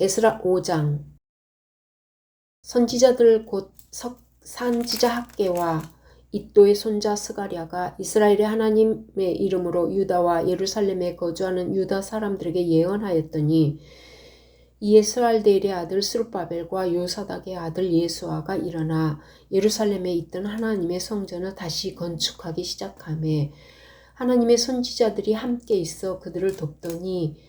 에스라 5장. 선지자들 곧 석, 산지자 학계와 이또의 손자 스가랴가 이스라엘의 하나님의 이름으로 유다와 예루살렘에 거주하는 유다 사람들에게 예언하였더니 스알데일의 아들 스룹바벨과 요사닥의 아들 예수아가 일어나 예루살렘에 있던 하나님의 성전을 다시 건축하기 시작하며 하나님의 선지자들이 함께 있어 그들을 돕더니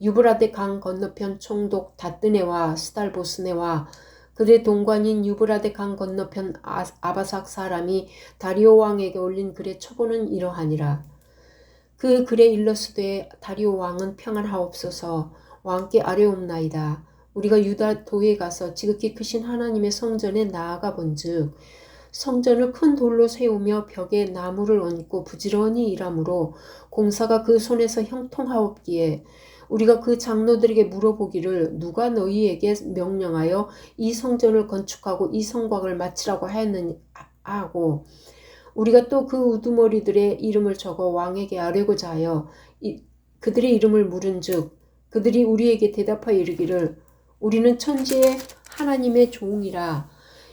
유브라데 강 건너편 총독 다뜨네와 스달보스네와 그들의 동관인 유브라데 강 건너편 아, 아바삭 사람이 다리오 왕에게 올린 글의 초보는 이러하니라. 그 글에 일러스되 다리오 왕은 평안하옵소서 왕께 아뢰옵나이다. 우리가 유다 도에 가서 지극히 크신 하나님의 성전에 나아가 본즉 성전을 큰 돌로 세우며 벽에 나무를 얹고 부지런히 일하므로 공사가 그 손에서 형통하옵기에 우리가 그 장로들에게 물어보기를 누가 너희에게 명령하여 이 성전을 건축하고 이 성곽을 마치라고 하였느냐 하고 우리가 또 그 우두머리들의 이름을 적어 왕에게 아뢰고자 하여 이, 그들의 이름을 물은즉 그들이 우리에게 대답하여 이르기를 우리는 천지의 하나님의 종이라.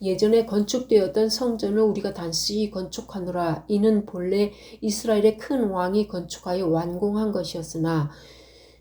예전에 건축되었던 성전을 우리가 단순히 건축하노라. 이는 본래 이스라엘의 큰 왕이 건축하여 완공한 것이었으나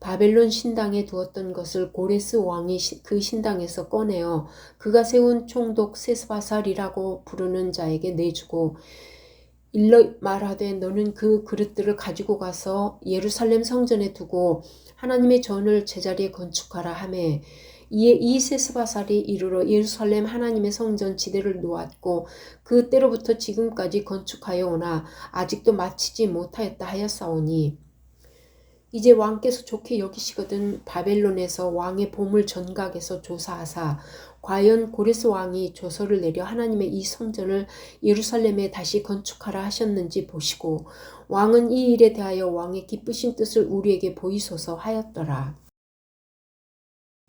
바벨론 신당에 두었던 것을 고레스 왕이 그 신당에서 꺼내어 그가 세운 총독 세스바살이라고 부르는 자에게 내주고 일러 말하되 너는 그 그릇들을 가지고 가서 예루살렘 성전에 두고 하나님의 전을 제자리에 건축하라 하매 이에 이 세스바살이 이르러 예루살렘 하나님의 성전 지대를 놓았고 그때로부터 지금까지 건축하여 오나 아직도 마치지 못하였다 하였사오니 이제 왕께서 좋게 여기시거든 바벨론에서 왕의 보물 전각에서 조사하사 과연 고레스 왕이 조서를 내려 하나님의 이 성전을 예루살렘에 다시 건축하라 하셨는지 보시고 왕은 이 일에 대하여 왕의 기쁘신 뜻을 우리에게 보이소서 하였더라.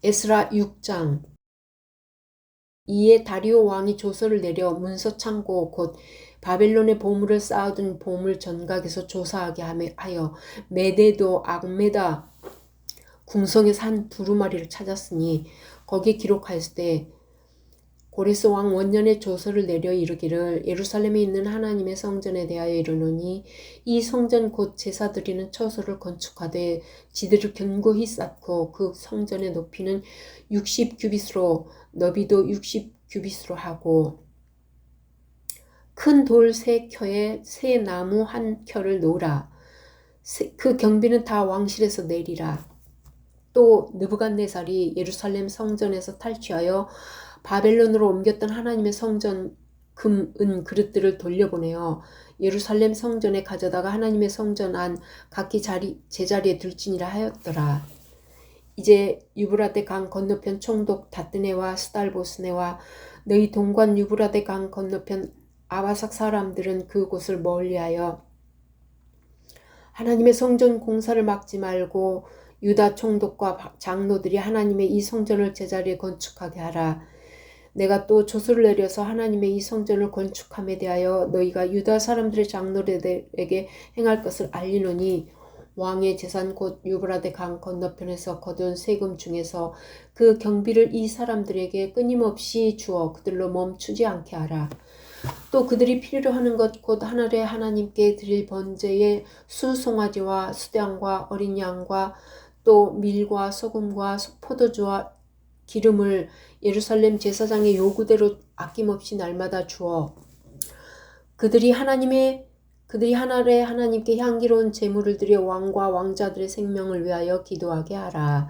에스라 6장 이에 다리오 왕이 조서를 내려 문서 창고 곧 바벨론의 보물을 쌓아둔 보물 전각에서 조사하게 하여 메데도 악메다 궁성에서 한 두루마리를 찾았으니 거기에 기록하였을 때 고레스 왕 원년의 조서를 내려 이르기를 예루살렘에 있는 하나님의 성전에 대하여 이르노니 이 성전 곧 제사 드리는 처소를 건축하되 지들을 견고히 쌓고 그 성전의 높이는 60 규빗으로 너비도 60 규빗으로 하고 큰 돌 세 켜에 새 나무 한 켜를 놓으라. 그 경비는 다 왕실에서 내리라. 또 느부갓네살이 예루살렘 성전에서 탈취하여 바벨론으로 옮겼던 하나님의 성전 금, 은 그릇들을 돌려보내어 예루살렘 성전에 가져다가 하나님의 성전 안 각기 자리, 제자리에 둘지니라 하였더라. 이제 유브라데 강 건너편 총독 다뜨네와 스달보스네와 너희 동관 유브라데 강 건너편 아바삭 사람들은 그곳을 멀리하여 하나님의 성전 공사를 막지 말고 유다 총독과 장로들이 하나님의 이 성전을 제자리에 건축하게 하라. 내가 또 조서를 내려서 하나님의 이 성전을 건축함에 대하여 너희가 유다 사람들의 장로들에게 행할 것을 알리노니 왕의 재산 곧 유브라데 강 건너편에서 거둔 세금 중에서 그 경비를 이 사람들에게 끊임없이 주어 그들로 멈추지 않게 하라. 또 그들이 필요로 하는 것 곧 하늘의 하나님께 드릴 번제의 수송아지와 수량과 어린 양과 또 밀과 소금과 포도주와 기름을 예루살렘 제사장의 요구대로 아낌없이 날마다 주어 그들이 하나님의 그들이 하나님의 하나님께 향기로운 제물을 드려 왕과 왕자들의 생명을 위하여 기도하게 하라.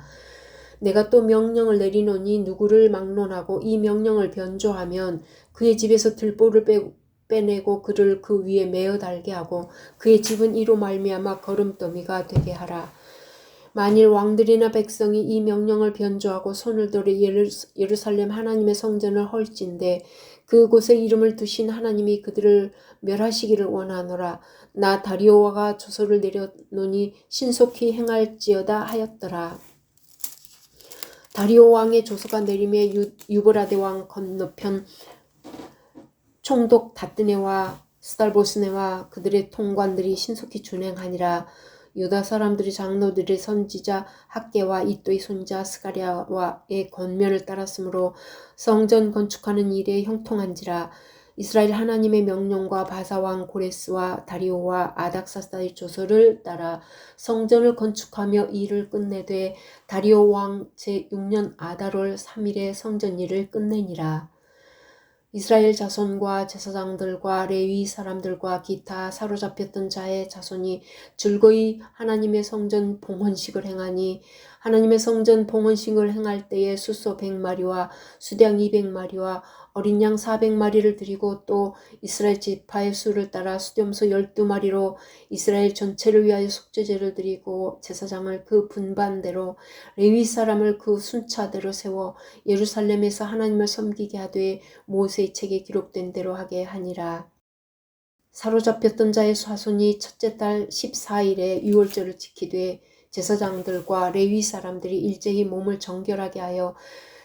내가 또 명령을 내리노니 누구를 막론하고 이 명령을 변조하면 그의 집에서 들보를 빼, 빼내고 그를 그 위에 메어 달게 하고 그의 집은 이로 말미암아 거름더미가 되게 하라. 만일 왕들이나 백성이 이 명령을 변조하고 손을 들어 예루살렘 하나님의 성전을 헐진데 그곳에 이름을 두신 하나님이 그들을 멸하시기를 원하노라. 나 다리오와가 조서를 내려놓니 신속히 행할지어다 하였더라. 다리오 왕의 조서가 내림에 유, 브라데왕 건너편 총독 다뜨네와 스달보스네와 그들의 통관들이 신속히 준행하니라. 유다 사람들이 장로들의 선지자 학계와 이또의 손자 스가랴와의 권면을 따랐으므로 성전 건축하는 일에 형통한지라 이스라엘 하나님의 명령과 바사왕 고레스와 다리오와 아닥사스다의 조서를 따라 성전을 건축하며 일을 끝내되 다리오 왕 제6년 아다롤 3일에 성전 일을 끝내니라. 이스라엘 자손과 제사장들과 레위 사람들과 기타 사로잡혔던 자의 자손이 즐거이 하나님의 성전 봉헌식을 행하니 하나님의 성전 봉헌식을 행할 때에 수소 100마리와 수량 200마리와 어린 양 400마리를 드리고 또 이스라엘 지파의 수를 따라 수렴소 12마리로 이스라엘 전체를 위하여 속죄제를 드리고 제사장을 그 분반대로 레위 사람을 그 순차대로 세워 예루살렘에서 하나님을 섬기게 하되 모세의 책에 기록된 대로 하게 하니라. 사로잡혔던 자의 사손이 첫째 달 14일에 유월절을 지키되 제사장들과 레위 사람들이 일제히 몸을 정결하게 하여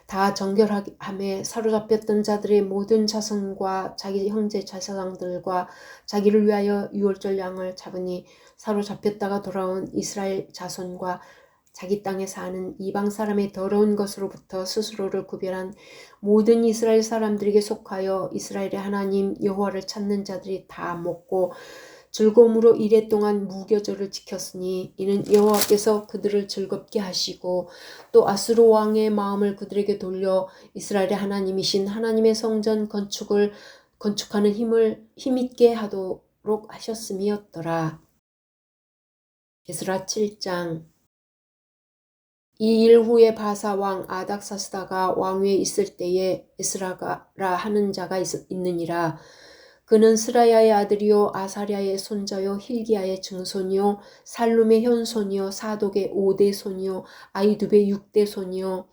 다 정결함에 사로잡혔던 자들의 모든 자손과 자기 형제 제사장들과 자기를 위하여 유월절 양을 잡으니 사로잡혔다가 돌아온 이스라엘 자손과 자기 땅에 사는 이방 사람의 더러운 것으로부터 스스로를 구별한 모든 이스라엘 사람들에게 속하여 이스라엘의 하나님 여호와를 찾는 자들이 다 먹고 즐거움으로 이래 동안 무교절을 지켰으니 이는 여호와께서 그들을 즐겁게 하시고 또 아스로 왕의 마음을 그들에게 돌려 이스라엘의 하나님이신 하나님의 성전 건축을 건축하는 힘을 힘있게 하도록 하셨음이었더라. 에스라 7장 이 일 후에 바사 왕 아닥사스다가 왕위에 있을 때에 에스라가 하는 자가 있, 있느니라. 그는 스라야의 아들이요 아사랴의 손자요 힐기야의 증손이요 살룸의 현손이요 사독의 오대 손이요 아이두의 육대 손이요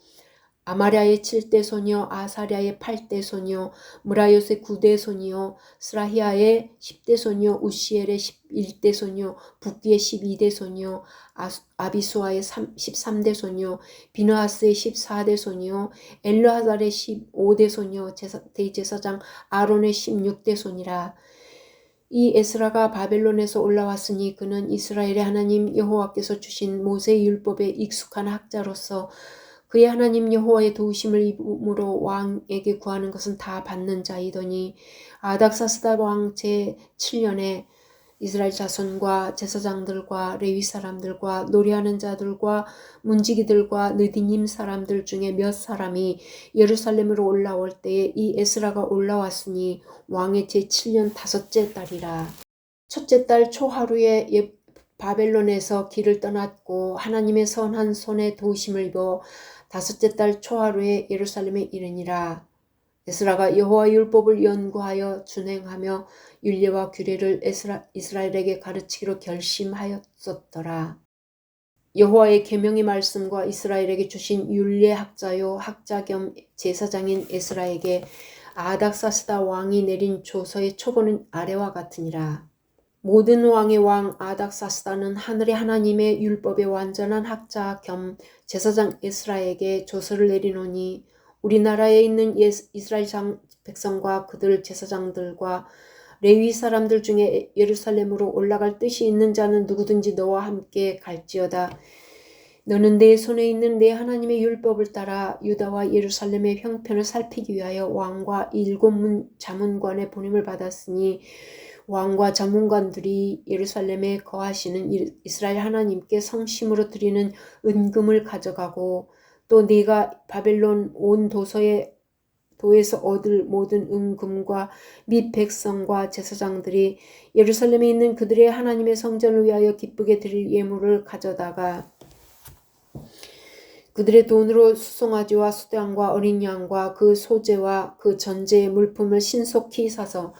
아마랴의 7대 손이요 아사랴의 8대 손이요 무라요의 9대 손이요 스라히아의 10대 손이요 우시엘의 11대 손이요 북기의 12대 손이요 아비수아의 13대 손이요 비누아스의 14대 손이요 엘르하살의 15대 손이요 대제사장 아론의 16대 손이라. 이 에스라가 바벨론에서 올라왔으니 그는 이스라엘의 하나님 여호와께서 주신 모세 율법에 익숙한 학자로서 그의 하나님 여호와의 도우심을 입음으로 왕에게 구하는 것은 다 받는 자이더니 아닥사스다 왕 제 7년에 이스라엘 자손과 제사장들과 레위 사람들과 노래하는 자들과 문지기들과 느디님 사람들 중에 몇 사람이 예루살렘으로 올라올 때에 이 에스라가 올라왔으니 왕의 제7년 다섯째 달이라. 첫째 달 초하루에 바벨론에서 길을 떠났고 하나님의 선한 손에 도우심을 입어 다섯째 달 초하루에 예루살렘에 이르니라. 에스라가 여호와 율법을 연구하여 준행하며 율례와 규례를 에스라, 이스라엘에게 가르치기로 결심하였었더라. 여호와의 계명의 말씀과 이스라엘에게 주신 율례 학자요 학자 겸 제사장인 에스라에게 아닥사스다 왕이 내린 조서의 초본은 아래와 같으니라. 모든 왕의 왕 아닥사스다는 하늘의 하나님의 율법의 완전한 학자 겸 제사장 에스라에게 조서를 내리노니 우리나라에 있는 이스라엘 백성과 그들 제사장들과 레위 사람들 중에 예루살렘으로 올라갈 뜻이 있는 자는 누구든지 너와 함께 갈지어다. 너는 내 손에 있는 내 하나님의 율법을 따라 유다와 예루살렘의 형편을 살피기 위하여 왕과 일곱 문 자문관의 보냄을 받았으니 왕과 자문관들이 예루살렘에 거하시는 이스라엘 하나님께 성심으로 드리는 은금을 가져가고 또 네가 바벨론 온 도서에 도에서 얻을 모든 은금과 및 백성과 제사장들이 예루살렘에 있는 그들의 하나님의 성전을 위하여 기쁘게 드릴 예물을 가져다가 그들의 돈으로 수송아지와 수양과 어린 양과 그 소재와 그 전제의 물품을 신속히 사서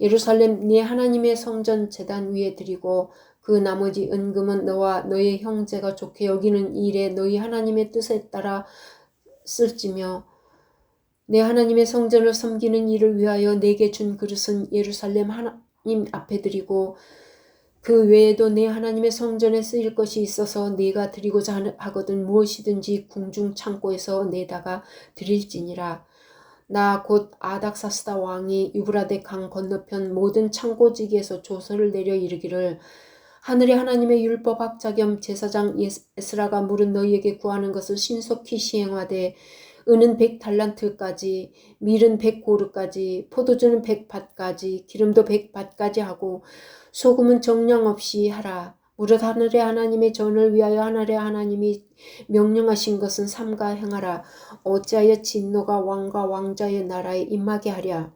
예루살렘 네 하나님의 성전 제단 위에 드리고 그 나머지 은금은 너와 너의 형제가 좋게 여기는 일에 너희 하나님의 뜻에 따라 쓸지며 내 하나님의 성전을 섬기는 일을 위하여 내게 준 그릇은 예루살렘 하나님 앞에 드리고 그 외에도 내 하나님의 성전에 쓰일 것이 있어서 네가 드리고자 하거든 무엇이든지 궁중 창고에서 내다가 드릴지니라. 나 곧 아닥사스다 왕이 유브라데 강 건너편 모든 창고지기에서 조서를 내려 이르기를 하늘의 하나님의 율법 학자 겸 제사장 에스라가 물은 너희에게 구하는 것을 신속히 시행하되 은은 백 달란트까지 밀은 백 고르까지 포도주는 백 밭까지 기름도 백 밭까지 하고 소금은 정량 없이 하라. 무릇 하늘의 하나님의 전을 위하여 하늘의 하나님이 명령하신 것은 삼가 행하라. 어찌하여 진노가 왕과 왕자의 나라에 임하게 하랴.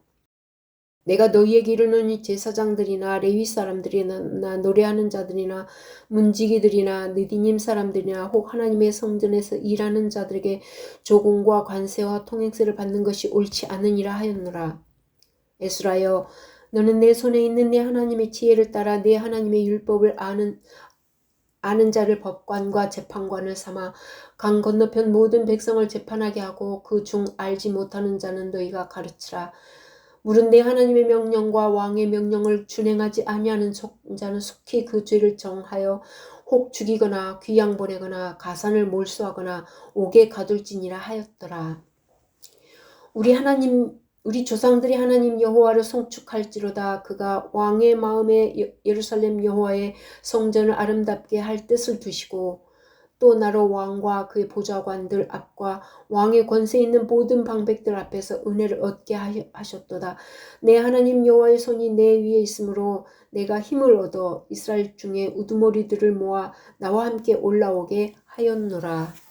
내가 너희에게 이르노니 제사장들이나 레위 사람들이나 노래하는 자들이나 문지기들이나 느디님 사람들이나 혹 하나님의 성전에서 일하는 자들에게 조공과 관세와 통행세를 받는 것이 옳지 않으니라 하였노라. 에스라여 너는 내 손에 있는 내 하나님의 지혜를 따라 내 하나님의 율법을 아는 아는 자를 법관과 재판관을 삼아 강 건너편 모든 백성을 재판하게 하고 그 중 알지 못하는 자는 너희가 가르치라. 내 하나님의 명령과 왕의 명령을 준행하지 아니하는 자는 속히 그 죄를 정하여 혹 죽이거나 귀양 보내거나 가산을 몰수하거나 옥에 가둘지니라 하였더라. 우리 하나님 우리 조상들이 하나님 여호와를 송축할지로다 그가 왕의 마음에 예루살렘 여호와의 성전을 아름답게 할 뜻을 두시고 또 나로 왕과 그의 보좌관들 앞과 왕의 권세 있는 모든 방백들 앞에서 은혜를 얻게 하셨도다. 내 하나님 여호와의 손이 내 위에 있으므로 내가 힘을 얻어 이스라엘 중에 우두머리들을 모아 나와 함께 올라오게 하였노라.